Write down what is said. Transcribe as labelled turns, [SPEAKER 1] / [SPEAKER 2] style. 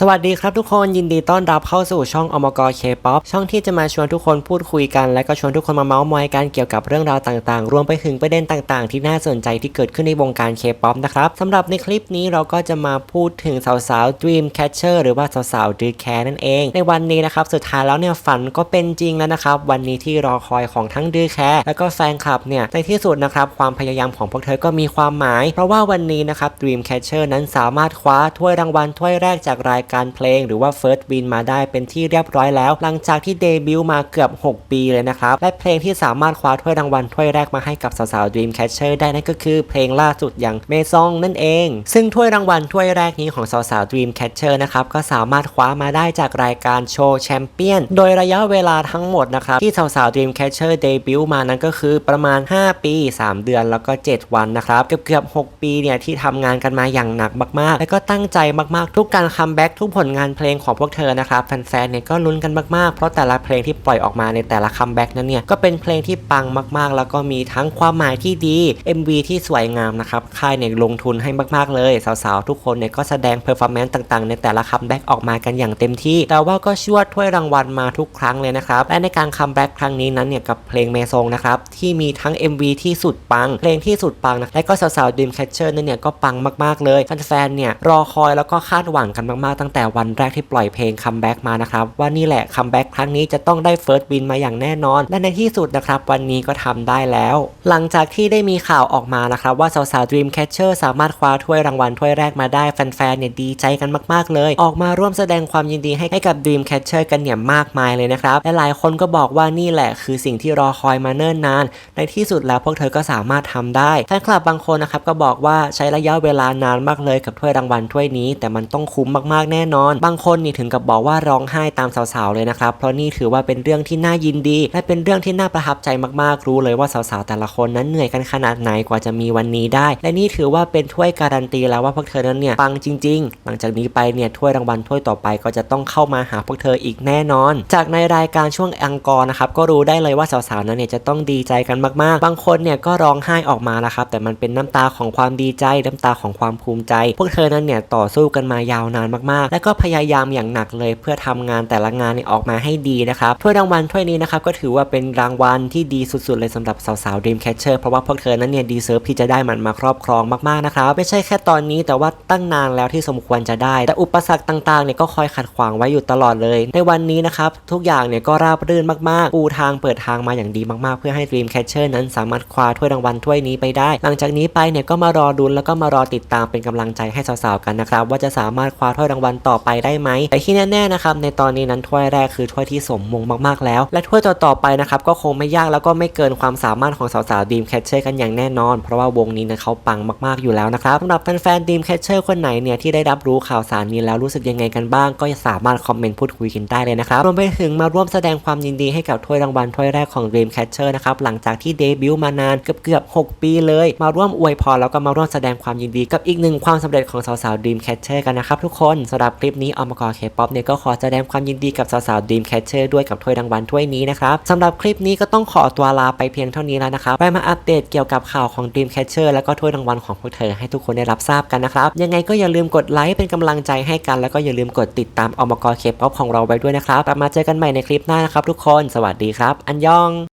[SPEAKER 1] สวัสดีครับทุกคนยินดีต้อนรับเข้าสู่ช่องอมกเคป๊อปช่องที่จะมาชวนทุกคนพูดคุยกัน และก็ชวนทุกคนมาเมาส์มอยกันเกี่ยวกับเรื่องราวต่างๆ รวมไปถึงประเด็นต่างๆ ที่น่าสนใจที่เกิดขึ้นในวงการเคป๊อปนะครับสำหรับในคลิปนี้เราก็จะมาพูดถึงสาวๆ Dream Catcher หรือว่าสาวๆดือแคนั่นเอง ในวันนี้นะครับสุดท้ายแล้วเนี่ยฝันก็เป็นจริงแล้วนะครับวันนี้ที่รอคอยของทั้งดือแคและก็แฟนคลับเนี่ยในที่สุดนะครับความพยายามของพวกเธอก็มีความหมาย เพราะว่าวันนี้นะครับ Dream Catcher นั้นสามารถคว้าถ้วยรางวัลถ้วยแรกจากรายการเพลงหรือว่า First Win มาได้เป็นที่เรียบร้อยแล้ว หลังจากที่เดบิวต์มาเกือบ 6 ปีเลยนะครับ และเพลงที่สามารถคว้าถ้วยรางวัลถ้วยแรกมาให้กับสาวๆ Dream Catcher ได้นั่นก็คือเพลงล่าสุดอย่างเมซองนั่นเอง ซึ่งถ้วยรางวัลถ้วยแรกนี้ของสาวๆ Dream Catcher นะครับก็สามารถคว้ามาได้จากรายการโชว์แชมเปี้ยนโดยระยะเวลาทั้งหมดนะครับที่สาวๆ Dream Catcher เดบิวต์มานั้นก็คือประมาณ 5 ปี 3 เดือนแล้วก็ 7 วันนะครับเกือบเกือบๆ6ปีเนี่ยที่ทำงานกันมาอย่างหนักมากๆ และก็ตั้งใจมากๆ ทุกการคัมแบ็กทุกผลงานเพลงของพวกเธอนะครับแฟนๆเนี่ยก็ลุ้นกันมากๆ เพราะแต่ละเพลงที่ปล่อยออกมาในแต่ละคัมแบ็กนั้นเนี่ยก็เป็นเพลงที่ปังมากๆ แล้วก็มีทั้งความหมายที่ดี MV ที่สวยงามนะครับค่ายเนี่ยลงทุนให้มากๆเลย สาวๆ ทุกคนเนี่ยก็แสดงเพอร์ฟอร์แมนซ์ต่างๆ ในแต่ละคัมแบ็กออกมากันอย่างเต็มที่ แต่ว่าก็ชวดถ้วยรางวัลมาทุกครั้งเลยนะครับและในการคัมแบ็กครั้งนี้นั้นเนี่ยกับเพลงเมซงนะครับที่มีทั้ง MV ที่สุดปัง เพลงที่สุดปังนะและก็สาวๆ Dream Catcher นั่นเนี่ยก็ปังมากๆเลยแฟนๆเนี่ยรอคอยแล้วก็คาดหวังกันมากๆตั้งแต่วันแรกที่ปล่อยเพลงคัมแบ็กมานะครับว่านี่แหละคัมแบ็กครั้งนี้จะต้องได้เฟิร์สบินมาอย่างแน่นอน และในที่สุดนะครับวันนี้ก็ทำได้แล้ว หลังจากที่ได้มีข่าวออกมานะครับว่าสาวๆ Dream Catcher สามารถคว้าถ้วยรางวัลถ้วยแรกมาได้แฟนๆเนี่ยดีใจกันมากๆ เลย ออกมาร่วมแสดงความยินดีให้ให้กับ Dream Catcher กันเนี่ยมากมายเลยนะครับและหลายคนก็บอกว่านี่แหละคือสิ่งที่รอคอยมาเนิ่นนาน ในที่สุดแล้วพวกเธอก็สามารถทำได้แฟนคลับบางคนนะครับก็บอกว่าใช้ระยะเวลานานมากเลยกับถ้วยรางวัลถ้วยนี้ แต่มันต้องคุ้มมากๆแน่นอน บางคนนี่ถึงกับบอกว่าร้องไห้ตามสาวๆเลยนะครับ เพราะนี่ถือว่าเป็นเรื่องที่น่ายินดี และเป็นเรื่องที่น่าประทับใจมากๆ รู้เลยว่าสาวๆแต่ละคนนั้นเหนื่อยกันขนาดไหนกว่าจะมีวันนี้ได้ และนี่ถือว่าเป็นถ้วยการันตีแล้วว่าพวกเธอนั้นเนี่ยปังจริง ๆ หลังจากนี้ไปเนี่ยถ้วยรางวัลถ้วยต่อไปก็จะต้องเข้ามาหาพวกเธออีกแน่นอน จากในรายการช่วงอังกอร์นะครับก็รู้ได้เลยว่าสาวๆนั้นเนี่ยจะต้องดีใจกันมากๆ บางคนเนี่ยก็ร้องไห้ออกมานะครับแต่มันเป็นน้ำตาของความดีใจน้ำตาของความภูมิใจ พวกเธอนั้นเนี่ยต่อสู้กันมายาวนานมากๆและก็พยายามอย่างหนักเลยเพื่อทำงานแต่ละงานเนี่ยออกมาให้ดีนะครับถ้วยรางวัลถ้วยนี้นะครับก็ถือว่าเป็นรางวัลที่ดีสุดๆ เลยสำหรับสาวๆ Dream Catcher เพราะว่าพวกเธอนั้นเนี่ยดีเซิร์ฟที่จะได้มันมาครอบครองมากๆนะครับไม่ใช่แค่ตอนนี้แต่ว่าตั้งนานแล้วที่สมควรจะได้ แต่อุปสรรคต่างๆเนี่ยก็คอยขัดขวางไว้อยู่ตลอดเลย ในวันนี้นะครับทุกอย่างเนี่ยก็ราบรื่นมากๆปูทางเปิดทางมาอย่างดีมากๆ เพื่อให้ Dream Catcher นั้นสามารถคว้าถ้วยรางวัลถ้วยนี้ไปได้ หลังจากนี้ไปเนี่ยก็มารอดุนแล้วก็มารอติดตามเป็นกำลังใจให้สาวๆกันนะครับว่าจะสามารถคว้าถ้วยรางวัลต่อไปได้ไหมแต่ที่แน่ๆนะครับในตอนนี้นั้นถ้วยแรกคือถ้วยที่สมมงมากๆแล้ว และถ้วยต่อๆไปนะครับก็คงไม่ยากแล้วก็ไม่เกินความสามารถของสาวๆ Dream Catcher กันอย่างแน่นอน เพราะว่าวงนี้นะเขาปังมากๆอยู่แล้วนะครับสำหรับแฟนๆ Dream Catcher คนไหนเนี่ยที่ได้รับรู้ข่าวสารนี้แล้วรู้สึกยังไงกันบ้าง ก็สามารถคอมเมนต์พูดคุยกันได้เลยนะครับรวมไปถึงมาร่วมแสดงความยินดีให้กับถ้วยรางวัลถ้วยแรกของ Dream Catcher นะครับหลังจากที่เดบิวต์มานานเกือบเกือบ6 ปีเลย มาร่วมอวยพรแล้วก็มาร่วมแสดงความยินดีกับอีกหนึ่งความสำเร็จของสาวๆ Dream Catcher กันนะครับทุกคนสำหรับหรับคลิปนี้อมกอเคป๊อปเนี่ยก็ขอแสดงความยินดีกับสาวๆ Dream Catcher ด้วยกับถ้วยรางวัลถ้วยนี้นะครับสำหรับคลิปนี้ก็ต้องขอตัวลาไปเพียงเท่านี้แล้วนะครับไปมาอัปเดตเกี่ยวกับข่าวของ Dream Catcher แล้วก็ถ้วยรางวัลของพวกเธอให้ทุกคนได้รับทราบกันนะครับยังไงก็อย่าลืมกดไลค์เป็นกำลังใจให้กัน แล้วก็อย่าลืมกดติดตามอมกอเคป๊อปของเราไว้ด้วยนะครับกลับมาเจอกันใหม่ในคลิปหน้านะครับทุกคน สวัสดีครับ อันยอง